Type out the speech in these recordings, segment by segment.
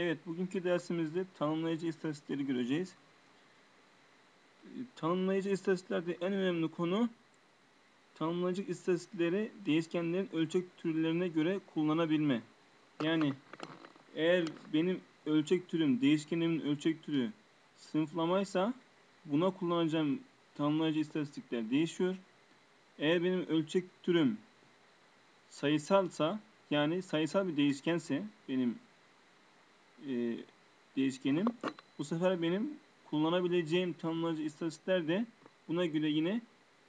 Evet, bugünkü dersimizde tanımlayıcı istatistikleri göreceğiz. Ee, Tanımlayıcı istatistiklerde en önemli konu tanımlayıcı istatistikleri değişkenlerin ölçek türlerine göre kullanabilme. Yani eğer benim ölçek türüm, değişkenimin ölçek türü sınıflamaysa buna kullanacağım tanımlayıcı istatistikler değişiyor. Eğer benim ölçek türüm sayısalsa yani sayısal bir değişkense benim değişkenim. Bu sefer benim kullanabileceğim tanımlayıcı istatistikler de buna göre yine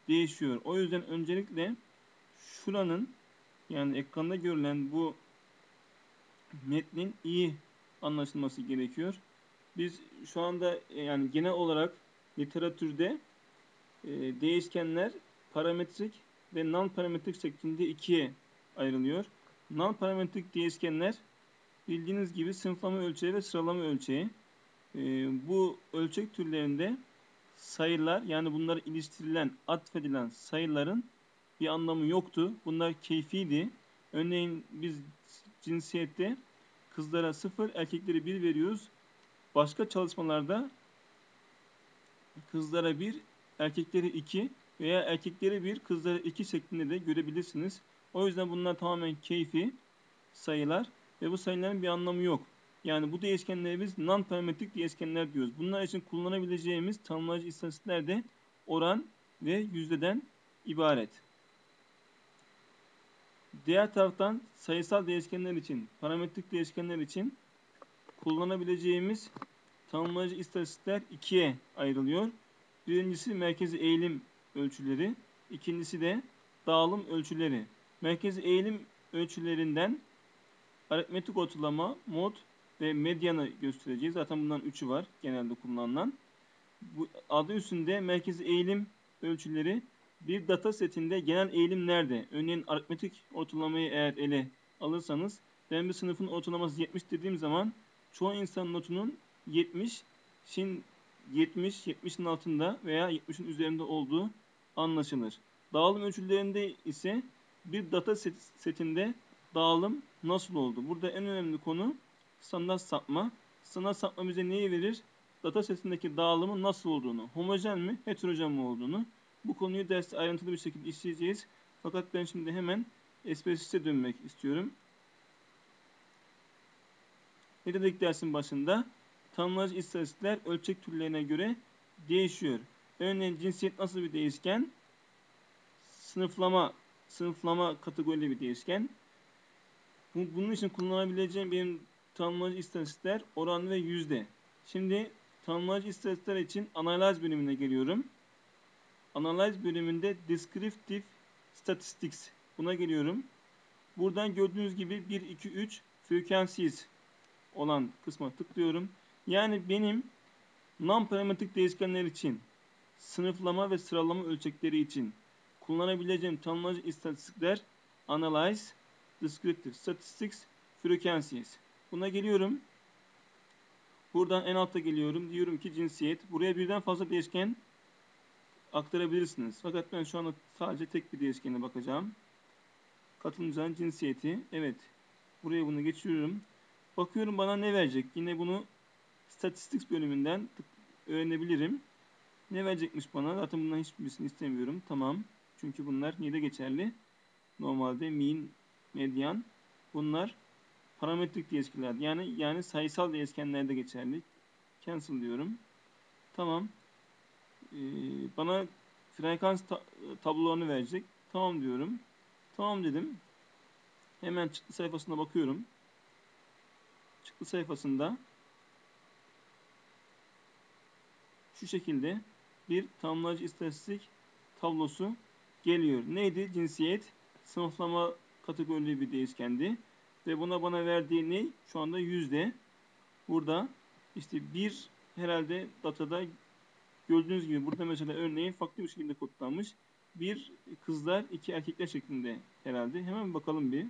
değişiyor. O yüzden öncelikle şuranın yani ekranda görülen bu metnin iyi anlaşılması gerekiyor. Biz şu anda e, yani genel olarak literatürde e, değişkenler parametrik ve non-parametrik şeklinde ikiye ayrılıyor. Non-parametrik değişkenler bildiğiniz gibi sınıflama ölçeği ve sıralama ölçeği. E, bu ölçek türlerinde sayılar yani bunlara iliştirilen, atfedilen sayıların bir anlamı yoktu. Bunlar keyfiydi. Örneğin biz cinsiyette kızlara 0, erkeklere 1 veriyoruz. Başka çalışmalarda kızlara 1, erkeklere 2 veya erkeklere 1, kızlara 2 şeklinde de görebilirsiniz. O yüzden bunlar tamamen keyfi sayılar ve bu sayıların bir anlamı yok. Yani bu değişkenleri biz non-parametrik değişkenler diyoruz. Bunlar için kullanabileceğimiz tanımlayıcı istatistikler de oran ve yüzdeden ibaret. Diğer taraftan sayısal değişkenler için, parametrik değişkenler için kullanabileceğimiz tanımlayıcı istatistikler ikiye ayrılıyor. Birincisi merkezi eğilim ölçüleri, ikincisi de dağılım ölçüleri. Merkezi eğilim ölçülerinden aritmetik ortalama, mod ve medyanı göstereceğiz. Zaten bundan üçü var genelde kullanılan. Bu adı üstünde merkezi eğilim ölçüleri bir data setinde genel eğilim nerede? Örneğin aritmetik ortalamayı eğer ele alırsanız ben bir sınıfın ortalaması 70 dediğim zaman çoğu insan notunun 70 şin 70, 70'in altında veya 70'in üzerinde olduğu anlaşılır. Dağılım ölçülerinde ise bir data set, setinde dağılım nasıl oldu? Burada en önemli konu standart sapma. Standart sapma bize neyi verir? Data setindeki dağılımın nasıl olduğunu, homojen mi, heterojen mi olduğunu. Bu konuyu derste ayrıntılı bir şekilde işleyeceğiz. Fakat ben şimdi hemen SPSS'e dönmek istiyorum. Ne dedik dersin başında? Tanımlayıcı istatistikler ölçek türlerine göre değişiyor. Örneğin cinsiyet nasıl bir değişken? Sınıflama, sınıflama kategorili bir değişken. Bunun için kullanabileceğim benim tanımlayıcı istatistikler oran ve yüzde. Şimdi tanımlayıcı istatistikler için analiz bölümüne geliyorum. Analiz bölümünde descriptive statistics buna geliyorum. Buradan gördüğünüz gibi 1, 2, 3 frequencies olan kısma tıklıyorum. Yani benim non-parametrik değişkenler için sınıflama ve sıralama ölçekleri için kullanabileceğim tanımlayıcı istatistikler analyze, descriptive statistics, frequencies. Buna geliyorum. Buradan en altta geliyorum. Diyorum ki cinsiyet. Buraya birden fazla değişken aktarabilirsiniz. Fakat ben şu anda sadece tek bir değişkene bakacağım. Katılımcının cinsiyeti. Evet. Buraya bunu geçiyorum. Bakıyorum bana ne verecek. Yine bunu Statistics bölümünden öğrenebilirim. Ne verecekmiş bana? Zaten bundan hiçbirisini istemiyorum. Tamam. Çünkü bunlar neyde geçerli? Normalde mean, median. Bunlar parametrik değişkenler. Yani yani sayısal değişkenlerde geçerli. Cancel diyorum. Tamam. Ee, bana frekans ta tablolarını verecek. Tamam diyorum. Tamam dedim. Hemen çıktı sayfasına bakıyorum. Çıktı sayfasında şu şekilde bir tamamlayıcı istatistik tablosu geliyor. Neydi? Cinsiyet sınıflama kategorili bir değişkendi. Ve buna bana verdiği ne? Şu anda yüzde. Burada işte bir herhalde datada gördüğünüz gibi burada mesela örneğin farklı bir şekilde kodlanmış. Bir kızlar, iki erkekler şeklinde herhalde. Hemen bakalım bir.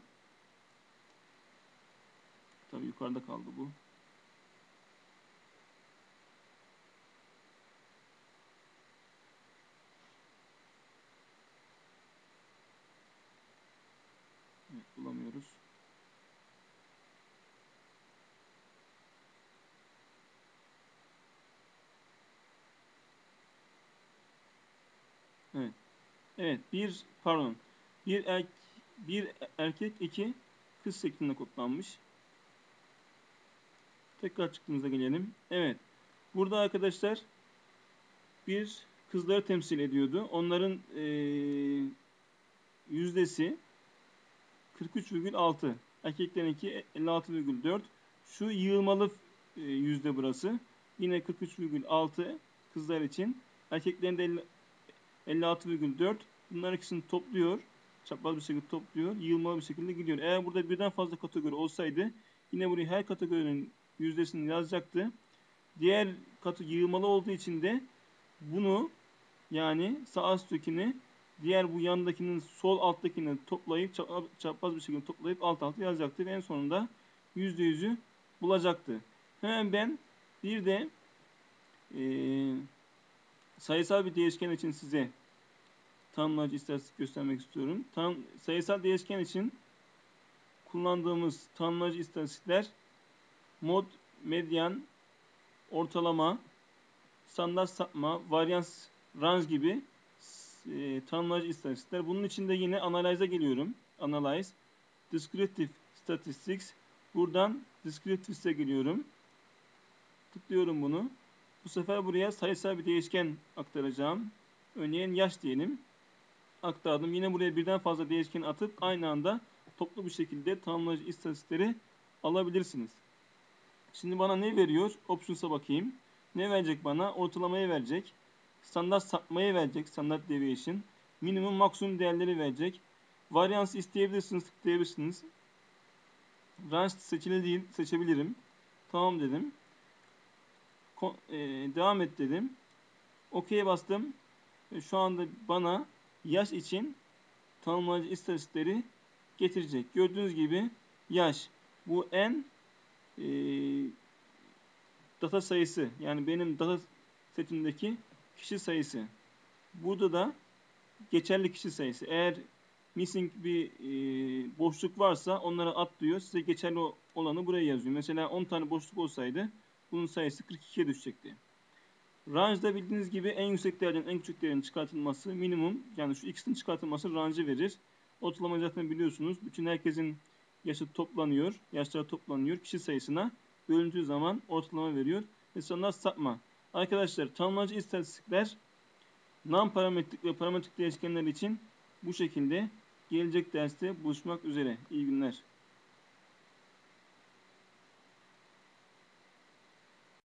Tabii yukarıda kaldı bu. Evet, bulamıyoruz. Evet bir pardon bir er, bir erkek iki kız şeklinde kodlanmış. Tekrar çıktığımızda gelelim. Evet. Burada arkadaşlar bir kızları temsil ediyordu. Onların e, yüzdesi 43,6. Erkeklerinki 56,4. Şu yığılmalı e, yüzde burası. Yine 43,6 kızlar için. Erkeklerin de 56,4. Bunların ikisini topluyor. Çapraz bir şekilde topluyor. Yığılmalı bir şekilde gidiyor. Eğer burada birden fazla kategori olsaydı yine buraya her kategorinin yüzdesini yazacaktı. Diğer katı yığılmalı olduğu için de bunu yani sağ üsttekini diğer bu yandakinin sol alttakini toplayıp çapraz bir şekilde toplayıp alt alta yazacaktı ve en sonunda yüzde yüzü bulacaktı. Hemen ben bir de e, sayısal bir değişken için size tanımlayıcı istatistik göstermek istiyorum. Tam, sayısal değişken için kullandığımız tanımlayıcı istatistikler mod, medyan, ortalama, standart sapma, varyans, range gibi e, tanımlayıcı istatistikler. Bunun içinde yine analize geliyorum. Analyze, descriptive statistics. Buradan descriptive'e geliyorum. Tıklıyorum bunu. Bu sefer buraya sayısal bir değişken aktaracağım. Örneğin yaş diyelim. Aktardım. Yine buraya birden fazla değişken atıp aynı anda toplu bir şekilde tanımlayıcı istatistikleri alabilirsiniz. Şimdi bana ne veriyor? Options'a bakayım. Ne verecek bana? Ortalamayı verecek. Standart sapmayı verecek. Standart deviation. Minimum maksimum değerleri verecek. Varyans isteyebilirsiniz, tıklayabilirsiniz. Range seçili değil, seçebilirim. Tamam dedim. E, devam et dedim. OK'ye bastım. E, şu anda bana yaş için tanımlayıcı istatistikleri getirecek. Gördüğünüz gibi yaş. Bu en e, data sayısı. Yani benim data setimdeki kişi sayısı. Burada da geçerli kişi sayısı. Eğer missing bir e, boşluk varsa onlara at diyor. Size geçerli olanı buraya yazıyor. Mesela 10 tane boşluk olsaydı bunun sayısı 42'ye düşecekti. Range'da bildiğiniz gibi en yüksek değerden en küçük değerin çıkartılması minimum yani şu x'in çıkartılması range'ı verir. Ortalamayı zaten biliyorsunuz. Bütün herkesin yaşı toplanıyor. Yaşları toplanıyor. Kişi sayısına bölündüğü zaman ortalama veriyor. Ve sonra sapma. Arkadaşlar tanımlayıcı istatistikler non-parametrik ve parametrik değişkenler için bu şekilde gelecek derste buluşmak üzere. İyi günler.